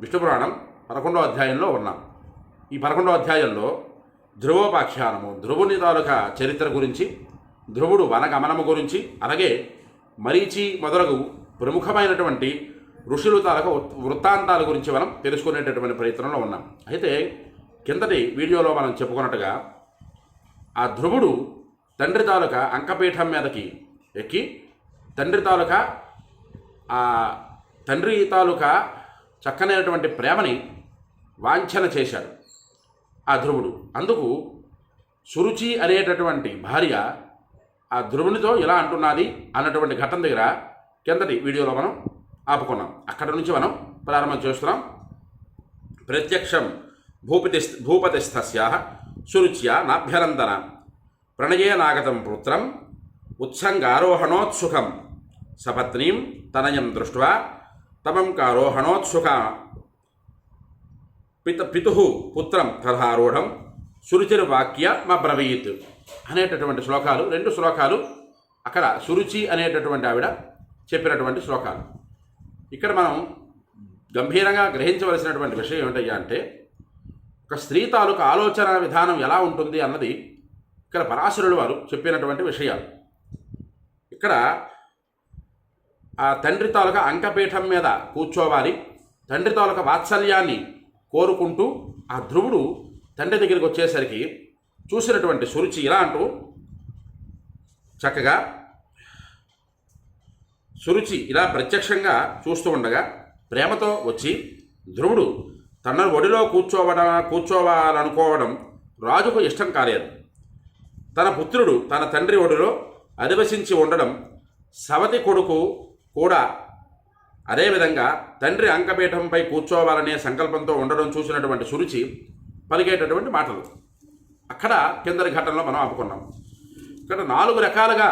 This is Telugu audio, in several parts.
విష్ణు పురాణం పదకొండవ అధ్యాయంలో ఉన్నాం. ఈ పదకొండో అధ్యాయంలో ధ్రువోపాఖ్యానము ధ్రువుని తాలూకా చరిత్ర గురించి ధ్రువుడు వనగమనము గురించి అలాగే మరీచి మొదలగు ప్రముఖమైనటువంటి ఋషులు తాలూకా వృత్తాంతాల గురించి మనం తెలుసుకునేటటువంటి ప్రయత్నంలో ఉన్నాం. అయితే కిందటి వీడియోలో మనం చెప్పుకున్నట్టుగా ఆ ధ్రువుడు తండ్రి తాలూకా అంకపీఠం మీదకి ఎక్కి తండ్రి తాలూకా ఆ తండ్రి తాలూకా చక్కనైనటువంటి ప్రేమని వాంఛన చేశాడు ఆ ధ్రువుడు. అందుకు సురుచి అనేటటువంటి భార్య ఆ ధ్రువునితో ఇలా అంటున్నది అన్నటువంటి ఘటన దగ్గర కిందటి వీడియోలో మనం ఆపుకున్నాం. అక్కడ నుంచి మనం ప్రారంభం చేస్తున్నాం. ప్రత్యక్షం భూపతి భూపతిస్థస్యా సురుచ్య నాభ్యనందన ప్రణయేనాగతం పుత్రం ఉత్సంగారోహణోత్సుకం సపత్నీం తనయం దృష్ట్వా తమం కారోహణోత్సుక పిత పితు పుత్రం తథారూఢం బ్రవీత్ అనేటటువంటి శ్లోకాలు రెండు శ్లోకాలు అక్కడ సురుచి అనేటటువంటి ఆవిడ చెప్పినటువంటి శ్లోకాలు. ఇక్కడ మనం గంభీరంగా గ్రహించవలసినటువంటి విషయం ఏమిటయ్యా అంటే ఒక స్త్రీ తాలూకు ఆలోచన విధానం ఎలా ఉంటుంది అన్నది ఇక్కడ పరాశరుడు వారు చెప్పినటువంటి విషయాలు. ఇక్కడ ఆ తండ్రి తాలూకా అంకపీఠం మీద కూర్చోవాలి. తండ్రి తాలూకా వాత్సల్యాన్ని కోరుకుంటూ ఆ ధ్రువుడు తండ్రి దగ్గరికి వచ్చేసరికి చూసినటువంటి సురుచి ఇలా అంటూ చక్కగా సురుచి ఇలా ప్రత్యక్షంగా చూస్తూ ఉండగా ప్రేమతో వచ్చి ధ్రువుడు తన ఒడిలో కూర్చోవడం కూర్చోవాలనుకోవడం రాజుకు ఇష్టం కాలేదు. తన పుత్రుడు తన తండ్రి ఒడిలో అధివసించి ఉండడం సవతి కొడుకు కూడా అదేవిధంగా తండ్రి అంకపీఠంపై కూర్చోవాలనే సంకల్పంతో ఉండడం చూసినటువంటి సురుచి పలికేటటువంటి మాటలు. అక్కడ కిందరి ఘటనలో మనం ఆపుకున్నాం. ఇక్కడ నాలుగు రకాలుగా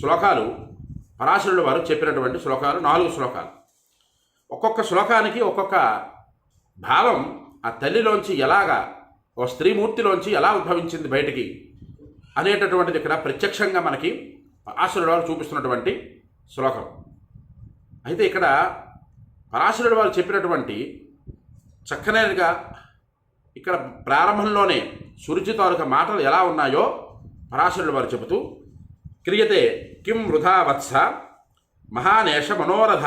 శ్లోకాలు పరాశరుడు వారు చెప్పినటువంటి శ్లోకాలు నాలుగు శ్లోకాలు. ఒక్కొక్క శ్లోకానికి ఒక్కొక్క భావం ఆ తల్లిలోంచి ఎలాగా ఓ స్త్రీమూర్తిలోంచి ఎలా ఉద్భవించింది బయటికి అనేటటువంటిది ఇక్కడ ప్రత్యక్షంగా మనకి పరాశరుడు వారు చూపిస్తున్నటువంటి శ్లోకం. అయితే ఇక్కడ పరాశరుడు వారు చెప్పినటువంటి చక్కనేగా ఇక్కడ ప్రారంభంలోనే సురుచి తాలూకా మాటలు ఎలా ఉన్నాయో పరాశరుడు వారు చెబుతూ క్రియతే కిం వృధా వత్స మహానేష మనోరథ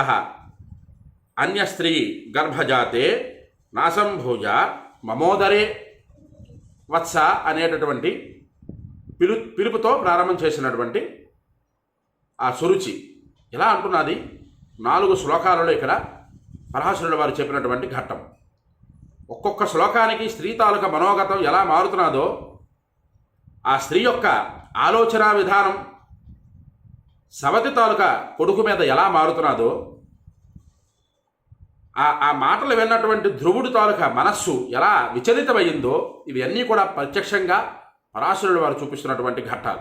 అన్యస్త్రీ గర్భజాతే నాసంభూజ మమోదరే వత్స అనేటటువంటి పిలు పిలుపుతో ప్రారంభం చేసినటువంటి ఆ సురుచి. ఎలా అంటున్నది? నాలుగు శ్లోకాలలో ఇక్కడ పరహాసురుల వారు చెప్పినటువంటి ఘట్టం. ఒక్కొక్క శ్లోకానికి స్త్రీ తాలూకా మనోగతం ఎలా మారుతున్నదో ఆ స్త్రీ యొక్క ఆలోచన విధానం సవతి తాలూకా కొడుకు మీద ఎలా మారుతున్నదో ఆ ఆ మాటలు విన్నటువంటి ధ్రువుడు తాలూకా మనస్సు ఎలా విచలితమైందో ఇవన్నీ కూడా ప్రత్యక్షంగా పరాశరుడు వారు చూపిస్తున్నటువంటి ఘట్టాలు.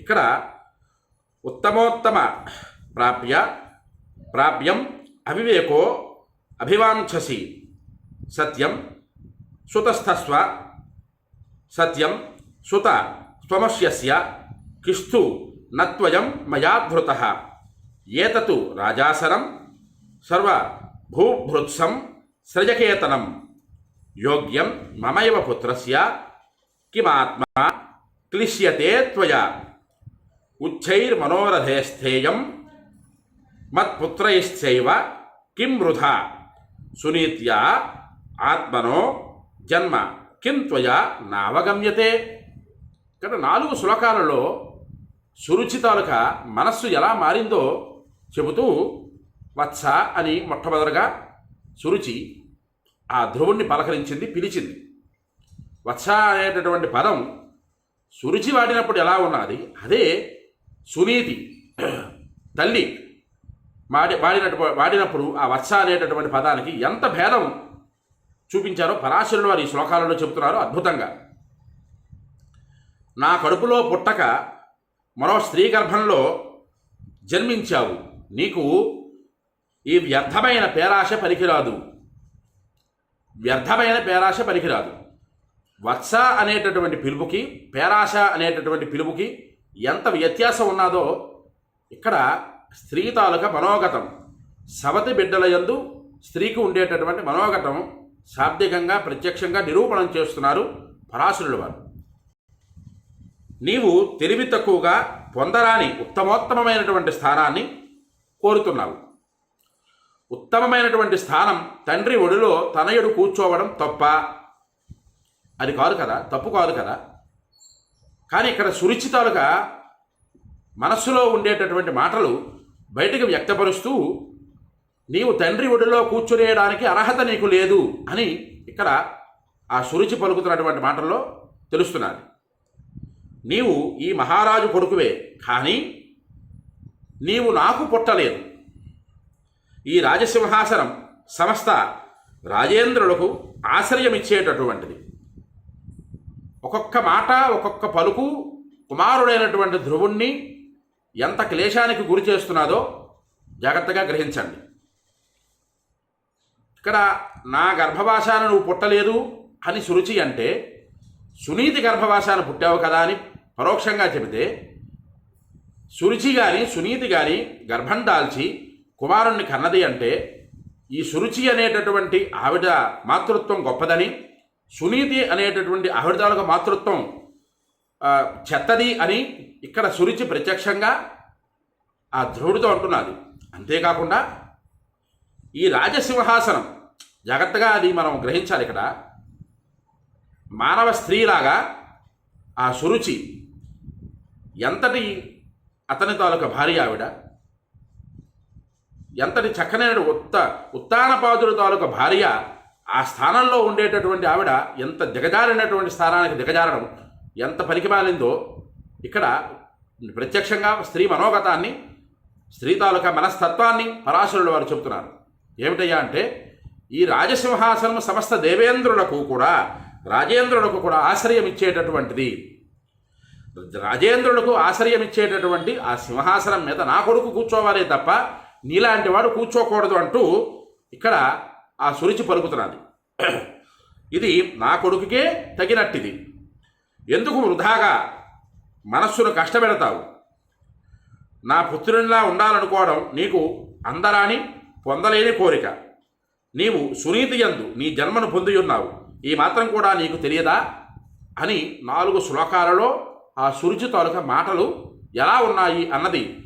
ఇక్కడ ఉత్తమోత్తమ ప్రాప్య प्राप्यम अविवेको अभिवांछसि सत्यम सुतस्थस्व। सत्यम सुत स्वमश्यस्य किस्तु नत्वयम् त्वयं मया धृतः एतत् राजासरं सर्वभूभृत्सं सृजकेतनं योग्यं ममैव पुत्रस्य। किमात्मा क्लिश्यते त्वया। उच्चैर्मनोरथे स्थेयं మత్పుత్రైశ్చైవ కిం వృధా? సునీత్యా ఆత్మనో జన్మ కిం త్వయా నావగమ్యతే? ఇక్కడ నాలుగు శ్లోకాలలో సురుచి తాలూక మనస్సు ఎలా మారిందో చెబుతూ వత్స అని మొట్టమొదటగా సురుచి ఆ ధ్రువుణ్ణి పలకరించింది పిలిచింది. వత్స అనేటటువంటి పదం సురుచి వాడినప్పుడు ఎలా ఉన్నది? అదే సునీతి తల్లి వాడి వాడినటువంటి వాడినప్పుడు ఆ వత్స అనేటటువంటి పదానికి ఎంత భేదం చూపించారో పరాశరులు వారి ఈ శ్లోకాలలో చెబుతున్నారు అద్భుతంగా. నా కడుపులో పుట్టక మరో స్త్రీ గర్భంలో జన్మించావు. నీకు ఈ వ్యర్థమైన పేరాశ పనికిరాదు. వ్యర్థమైన పేరాశ పనికిరాదు. వత్స అనేటటువంటి పిలుపుకి పేరాశ అనేటటువంటి పిలుపుకి ఎంత వ్యత్యాసం ఉన్నాదో ఇక్కడ స్త్రీ తాలూక మనోగతం. సవతి బిడ్డల యందు స్త్రీకి ఉండేటటువంటి మనోగతం శాబ్దికంగా ప్రత్యక్షంగా నిరూపణం చేస్తున్నారు పరాశరుల వారు. నీవు తెలివి తక్కువగా పొందరాని ఉత్తమోత్తమమైనటువంటి స్థానాన్ని కోరుతున్నావు. ఉత్తమమైనటువంటి స్థానం తండ్రి ఒడిలో తనయుడు కూర్చోవడం తప్ప అది కాదు కదా తప్పు కాదు కదా. కానీ ఇక్కడ సురుచితాలుగా మనస్సులో ఉండేటటువంటి మాటలు బయటికి వ్యక్తపరుస్తూ నీవు తండ్రి ఒడిలో కూర్చునేయడానికి అర్హత నీకు లేదు అని ఇక్కడ ఆ సురుచి పలుకుతున్నటువంటి మాటల్లో తెలుస్తున్నది. నీవు ఈ మహారాజు కొడుకువే కానీ నీవు నాకు పుట్టలేదు. ఈ రాజసింహాసనం సమస్త రాజేంద్రులకు ఆశ్రయమిచ్చేటటువంటిది. ఒక్కొక్క మాట ఒక్కొక్క పలుకు కుమారుడైనటువంటి ధ్రువుణ్ణి ఎంత క్లేశానికి గురి చేస్తున్నాదో జాగ్రత్తగా గ్రహించండి. ఇక్కడ నా గర్భవాసాన నువ్వు పుట్టలేదు అని సురుచి అంటే సునీతి గర్భవాసాన పుట్టావు కదా అని పరోక్షంగా చెబితే సురుచి గాని సునీతి గాని గర్భం దాల్చి కుమారుణ్ణి కన్నది అంటే ఈ సురుచి అనేటటువంటి ఆవిడ మాతృత్వం గొప్పదని సునీతి అనేటటువంటి ఆవిడ మాతృత్వం చెత్తది అని ఇక్కడ సురుచి ప్రత్యక్షంగా ఆ ధ్రువుడితో అంటున్నది. అంతేకాకుండా ఈ రాజసింహాసనం జాగ్రత్తగా అది మనం గ్రహించాలి ఇక్కడ. మానవ స్త్రీలాగా ఆ సురుచి ఎంతటి అతని తాలూకా భార్య ఆవిడ ఎంతటి చక్కనైన ఉత్త ఉత్తానపాదుడు తాలూకా భార్య ఆ స్థానంలో ఉండేటటువంటి ఆవిడ ఎంత దిగజారినటువంటి స్థానానికి దిగజారడం ఎంత పనికిమాలిందో ఇక్కడ ప్రత్యక్షంగా స్త్రీ మనోగతాన్ని స్త్రీ తాలూకా మనస్తత్వాన్ని పరాశరుడు వారు చెబుతున్నారు. ఏమిటయ్యా అంటే ఈ రాజసింహాసనం సమస్త దేవేంద్రులకు కూడా రాజేంద్రులకు కూడా ఆశ్రయం ఇచ్చేటటువంటిది రాజేంద్రులకు ఆశ్రయం ఇచ్చేటటువంటి ఆ సింహాసనం మీద నా కొడుకు కూర్చోవాలే తప్ప నీలాంటి వాడు కూర్చోకూడదు అంటూ ఇక్కడ ఆ సురుచి పలుకుతున్నది. ఇది నా కొడుకుకే తగినట్టిది. ఎందుకు వృధాగా మనస్సును కష్టపెడతావు? నా పుత్రునిలా ఉండాలనుకోవడం నీకు అందరాని పొందలేని కోరిక. నీవు సునీతి యందు నీ జన్మను పొంది ఉన్నావు ఈ మాత్రం కూడా నీకు తెలియదా? అని నాలుగు శ్లోకాలలో ఆ సురుచి తాలూక మాటలు ఎలా ఉన్నాయి అన్నది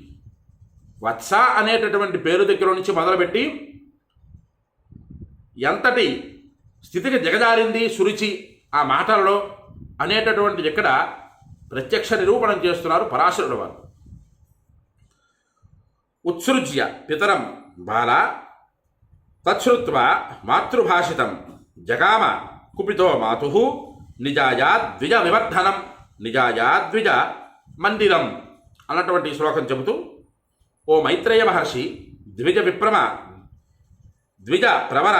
వత్స అనేటటువంటి పేరు దగ్గర నుంచి మొదలుపెట్టి ఎంతటి స్థితికి దిగజారింది సురుచి ఆ మాటలలో? అనేటటువంటి ఇక్కడ ప్రత్యక్ష నిరూపణం చేస్తున్నారు పరాశరుడు వారు. ఉత్సృజ్య పితరం బాల తచ్చుత్వ మాతృభాషితం జగామ కుపితో మాతు నిజాయా ద్విజ వివర్ధనం నిజాయాద్విజ మందిరం అన్నటువంటి శ్లోకం చెబుతూ ఓ మైత్రేయ మహర్షి ద్విజ విప్రమ ద్విజ ప్రవర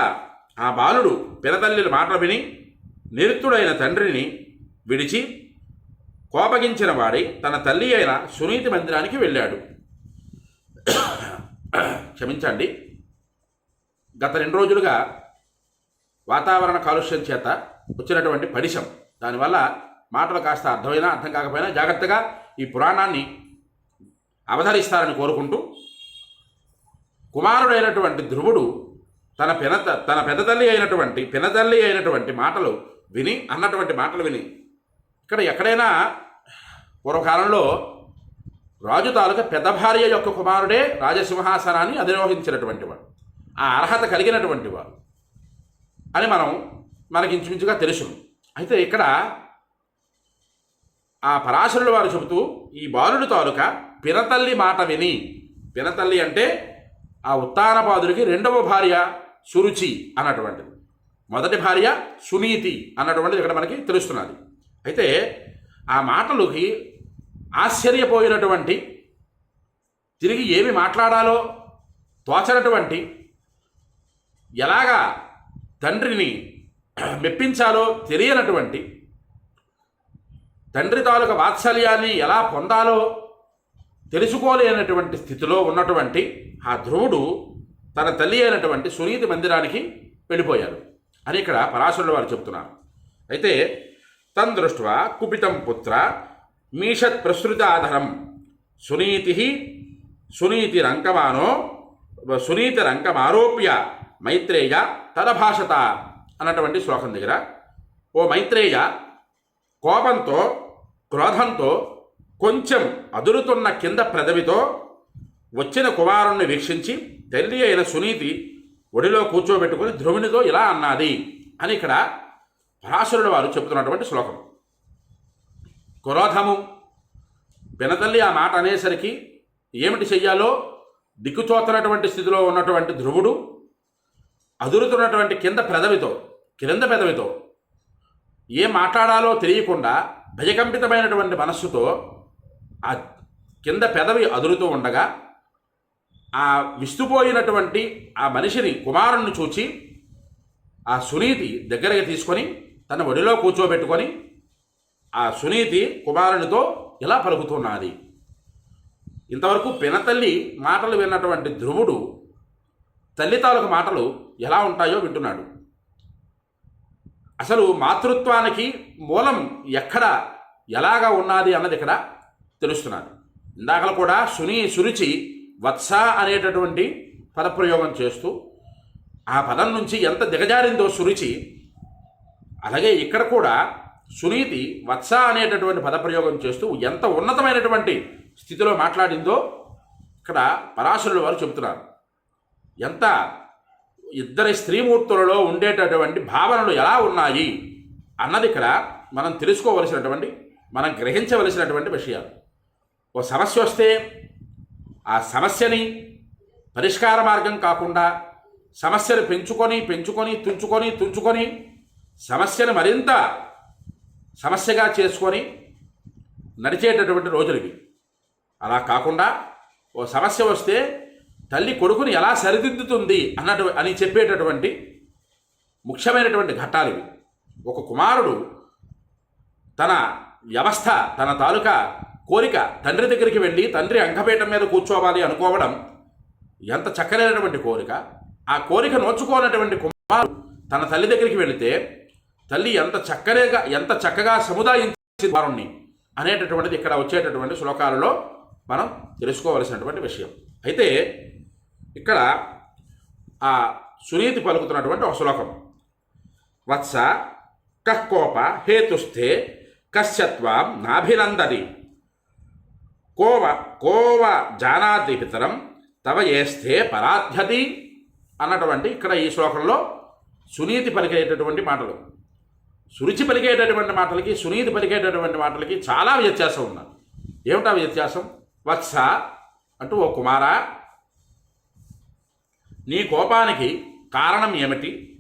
ఆ బాలుడు పినతల్లి మాటలు విని నిరుత్తుడైన తండ్రిని విడిచి కోపగించిన వాడి తన తల్లి అయిన సునీతి మందిరానికి వెళ్ళాడు. క్షమించండి. గత రెండు రోజులుగా వాతావరణ కాలుష్యం చేత వచ్చినటువంటి పడిశం. దానివల్ల మాటలు కాస్త అర్థమైనా అర్థం కాకపోయినా జాగ్రత్తగా ఈ పురాణాన్ని అవతరిస్తారని కోరుకుంటూ కుమారుడైనటువంటి ధ్రువుడు తన పెనత తన పెద్దతల్లి అయినటువంటి పినతల్లి అయినటువంటి మాటలు విని అన్నటువంటి మాటలు విని ఇక్కడ ఎక్కడైనా పూర్వకాలంలో రాజు తాలూకా పెద్ద భార్య యొక్క కుమారుడే రాజసింహాసనాన్ని అధిరోహించినటువంటి వాడు. ఆ అర్హత కలిగినటువంటి వారు అని మనం మనకి ఇంచుమించుగా తెలుసు. అయితే ఇక్కడ ఆ పరాశరుల వారు చెబుతూ ఈ బాలుడు తాలూక పినతల్లి మాట విని పినతల్లి అంటే ఆ ఉత్తానపాదుడికి రెండవ భార్య సురుచి అన్నటువంటిది. మొదటి భార్య సునీతి అన్నటువంటిది ఇక్కడ మనకి తెలుస్తున్నది. అయితే ఆ మాటలకి ఆశ్చర్యపోయినటువంటి తిరిగి ఏమి మాట్లాడాలో తోచనటువంటి ఎలాగా తండ్రిని మెప్పించాలో తెలియనటువంటి తండ్రి తాలూక వాత్సల్యాన్ని ఎలా పొందాలో తెలుసుకోలేనటువంటి స్థితిలో ఉన్నటువంటి ఆ ధ్రువుడు తన తల్లి అయినటువంటి సునీతి మందిరానికి వెళ్ళిపోయారు. అని ఇక్కడ పరాశరుల వారు చెప్తున్నారు. అయితే తందృష్ట్వా కుపితం పుత్ర మీషత్ ప్రసృతాధరం సునీతి సునీతి రంకమానో సునీతి రంకమారోప్య మైత్రేయ తదభాషత అన్నటువంటి శ్లోకం దగ్గర. ఓ మైత్రేయ కోపంతో క్రోధంతో కొంచెం అదురుతున్న కింద పెదవితో వచ్చిన కుమారుణ్ణి వీక్షించి తల్లి అయిన సునీతి ఒడిలో కూర్చోబెట్టుకుని ధ్రువునితో ఇలా అన్నది. అని ఇక్కడ పరాశరుడు వారు చెబుతున్నటువంటి శ్లోకం. క్రోధము పినతల్లి ఆ మాట అనేసరికి ఏమిటి చెయ్యాలో? దిక్కుచోతనటువంటి స్థితిలో ఉన్నటువంటి ధ్రువుడు అదురుతున్నటువంటి కింద పెదవితో క్రింద పెదవితో ఏం మాట్లాడాలో తెలియకుండా భయకంపితమైనటువంటి మనస్సుతో ఆ కింద పెదవి అదురుతూ ఉండగా ఆ విస్తుపోయినటువంటి ఆ మనిషిని కుమారుణ్ణి చూచి ఆ సునీతి దగ్గరికి తీసుకొని తన ఒడిలో కూర్చోబెట్టుకొని ఆ సునీతి కుమారునితో ఇలా పలుకుతున్నది? ఇంతవరకు పినతల్లి మాటలు విన్నటువంటి ధ్రువుడు తల్లి తాలూకు మాటలు ఎలా ఉంటాయో వింటున్నాడు. అసలు మాతృత్వానికి మూలం ఎక్కడ ఎలాగా ఉన్నది అన్నది ఇక్కడ తెలుస్తున్నారు ఇందాకలు కూడా సుని సురుచి వత్స అనేటటువంటి పదప్రయోగం చేస్తూ ఆ పదం నుంచి ఎంత దిగజారిందో సురుచి అలాగే ఇక్కడ కూడా సునీతి వత్స అనేటటువంటి పదప్రయోగం చేస్తూ ఎంత ఉన్నతమైనటువంటి స్థితిలో మాట్లాడిందో ఇక్కడ పరాశరుల వారు చెబుతున్నారు. ఎంత ఇద్దరి స్త్రీమూర్తులలో ఉండేటటువంటి భావనలు ఎలా ఉన్నాయి అన్నది ఇక్కడ మనం తెలుసుకోవలసినటువంటి మనం గ్రహించవలసినటువంటి విషయాలు. ఓ సమస్య వస్తే ఆ సమస్యని పరిష్కార మార్గం కాకుండా సమస్యను పెంచుకొని పెంచుకొని తుంచుకొని తుంచుకొని సమస్యను మరింత సమస్యగా చేసుకొని నడిచేటటువంటి రోజులు ఇవి. అలా కాకుండా ఓ సమస్య వస్తే తల్లి కొడుకుని ఎలా సరిదిద్దుతుంది అన్నటు అని చెప్పేటటువంటి ముఖ్యమైనటువంటి ఘట్టాలు ఇవి. ఒక కుమారుడు తన వ్యవస్థ తన తాలూకా కోరిక తండ్రి దగ్గరికి వెళ్ళి తండ్రి అంకపీఠం మీద కూర్చోవాలి అనుకోవడం ఎంత చక్కనైనటువంటి కోరిక. ఆ కోరిక నోచుకోనటువంటి కుమారుడు తన తల్లి దగ్గరికి వెళితే తల్లి ఎంత చక్కనేగా ఎంత చక్కగా సముదాయించి వారుణ్ణి అనేటటువంటిది ఇక్కడ వచ్చేటటువంటి శ్లోకాలలో మనం తెలుసుకోవలసినటువంటి విషయం. అయితే ఇక్కడ ఆ సునీతి పలుకుతున్నటువంటి ఒక శ్లోకం. వత్స కోప హేతుస్థే కశ్యత్వాం నాభినందది కోవ కోవ జానాతి పితరం తవ ఏస్థే పరాధ్యతి అన్నటువంటి ఇక్కడ ఈ శ్లోకంలో సునీతి పలికేటటువంటి మాటలు. సురుచి పలికేటటువంటి మాటలకి సునీతి పలికేటటువంటి మాటలకి చాలా వ్యత్యాసం ఉన్నది ఏమిటా వ్యత్యాసం? వత్స అంటూ ఓ కుమారా నీ కోపానికి కారణం ఏమిటి?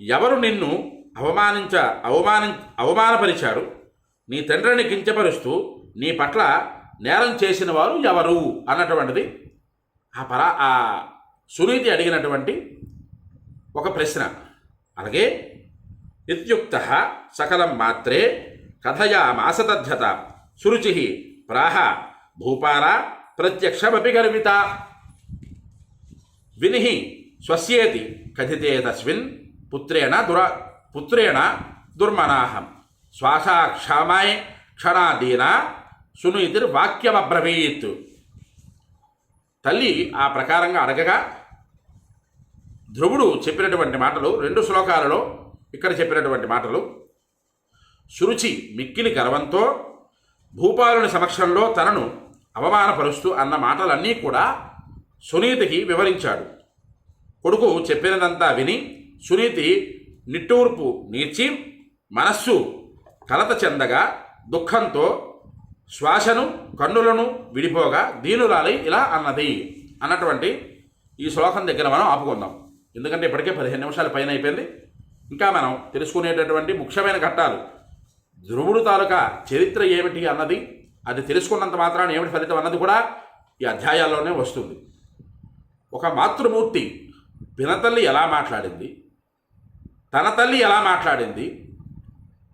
ఎవరు నిన్ను అవమానించ అవమాని అవమానపరిచారు? నీ తండ్రిని కించపరుస్తూ నీ పట్ల నేరం చేసిన వారు ఎవరు? అన్నటువంటిది ఆ పరా ఆ సునీతి అడిగినటువంటి ఒక ప్రశ్న. అలాగే ఇత్యుక్త సకలం మాత్రే కథయా మాసతధ్యత సురుచి ప్రాహ భూపాల ప్రత్యక్షమపి గర్విత వినిహి స్వస్యేతి కథితే తస్మిన్ పుత్రేణ దుర పుత్రేణ దుర్మనాహం శ్వాసాక్షామాయ్ క్షణాదీన సునీతిర్ వాక్యమబ్రవీత్ తల్లి ఆ ప్రకారంగా అడగగా ధ్రువుడు చెప్పినటువంటి మాటలు రెండు శ్లోకాలలో ఇక్కడ చెప్పినటువంటి మాటలు. సురుచి మిక్కిలి గర్వంతో భూపాలుని సమక్షంలో తనను అవమానపరుస్తూ అన్న మాటలన్నీ కూడా సునీతికి వివరించాడు. కొడుకు చెప్పినదంతా విని సునీతి నిట్టూర్పు నీర్చి మనస్సు కలత చెందగా దుఃఖంతో శ్వాసను కన్నులను విడిపోగా దీనురాలి ఇలా అన్నది అన్నటువంటి ఈ శ్లోకం దగ్గర మనం ఆపుకుందాం. ఎందుకంటే ఇప్పటికే పదిహేను నిమిషాల పైన అయిపోయింది. ఇంకా మనం తెలుసుకునేటటువంటి ముఖ్యమైన ఘట్టాలు. ధ్రువుడు తాలూకా చరిత్ర ఏమిటి అన్నది అది తెలుసుకున్నంత మాత్రాన ఏమిటి ఫలితం అన్నది కూడా ఈ అధ్యాయాల్లోనే వస్తుంది. ఒక మాతృమూర్తి పినతల్లి ఎలా మాట్లాడింది తన తల్లి ఎలా మాట్లాడింది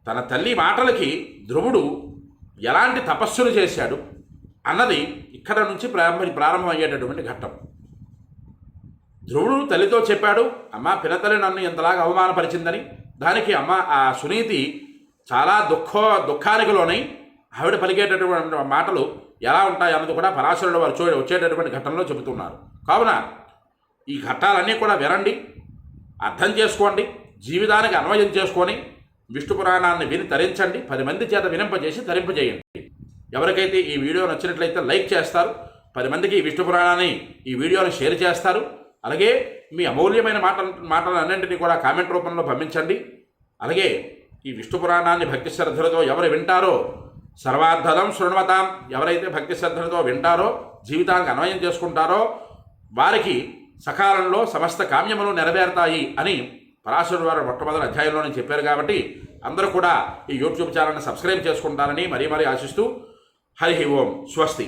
తన తల్లి మాటలకి ధ్రువుడు ఎలాంటి తపస్సులు చేశాడు అన్నది ఇక్కడ నుంచి ప్రారంభ ప్రారంభమయ్యేటటువంటి ఘట్టం. ధ్రువుడు తల్లితో చెప్పాడు అమ్మ పినతల్లి నన్ను ఎంతలాగా అవమానపరిచిందని. దానికి అమ్మ ఆ సునీతి చాలా దుఃఖ దుఃఖానికి లోనై ఆవిడ పలికేటటువంటి మాటలు ఎలా ఉంటాయి అన్నది కూడా పరాశరుడు వారు చూ వచ్చేటటువంటి ఘట్టంలో చెబుతున్నారు. కావున ఈ ఘట్టాలన్నీ కూడా వినండి అర్థం చేసుకోండి జీవితానికి అన్వయం చేసుకొని విష్ణు పురాణాన్ని విని తరించండి పది మంది చేత వినింపజేసి తరింపజేయండి. ఎవరికైతే ఈ వీడియో నచ్చినట్లయితే లైక్ చేస్తారు పది మందికి ఈ విష్ణు పురాణాన్ని ఈ వీడియోని షేర్ చేస్తారు అలాగే మీ అమూల్యమైన మాటల మాటలన్నింటినీ కూడా కామెంట్ రూపంలో పంపించండి. అలాగే ఈ విష్ణు పురాణాన్ని భక్తి శ్రద్ధలతో ఎవరు వింటారో సర్వార్థదం శృణ్వతాం ఎవరైతే భక్తి శ్రద్ధలతో వింటారో జీవితానికి అన్వయం చేసుకుంటారో వారికి సకాలంలో సమస్త కామ్యములు నెరవేరుతాయి అని పరాశరుడు వారు మొట్టమొదటి అధ్యాయంలోనే చెప్పారు కాబట్టి అందరూ కూడా ఈ యూట్యూబ్ ఛానల్ని సబ్స్క్రైబ్ చేసుకుంటారని మరీ మరీ ఆశిస్తూ హరి ఓం స్వస్తి.